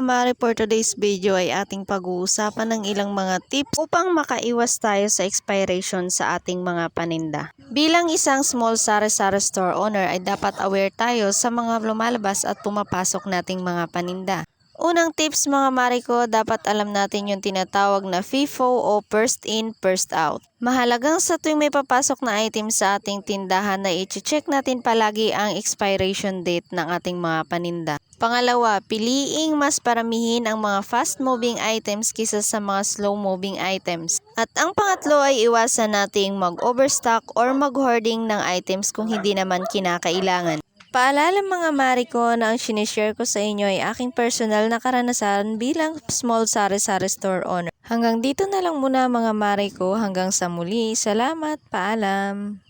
mare, for today's video ay ating pag-uusapan ng ilang mga tips upang makaiwas tayo sa expiration sa ating mga paninda. Bilang isang small sari-sari store owner ay dapat aware tayo sa mga lumalabas at pumapasok nating mga paninda. Unang tips mga mare ko, dapat alam natin yung tinatawag na FIFO o first in, first out. Mahalagang sa tuwing may papasok na item sa ating tindahan na i-check natin palagi ang expiration date ng ating mga paninda. Pangalawa, piliing mas paramihin ang mga fast-moving items kisa sa mga slow-moving items. At ang pangatlo ay iwasan nating mag-overstock or mag-hoarding ng items kung hindi naman kinakailangan. Paalala mga mari ko na ang sinishare ko sa inyo ay aking personal na karanasan bilang small sari-sari store owner. Hanggang dito na lang muna mga mari ko. Hanggang sa muli. Salamat. Paalam.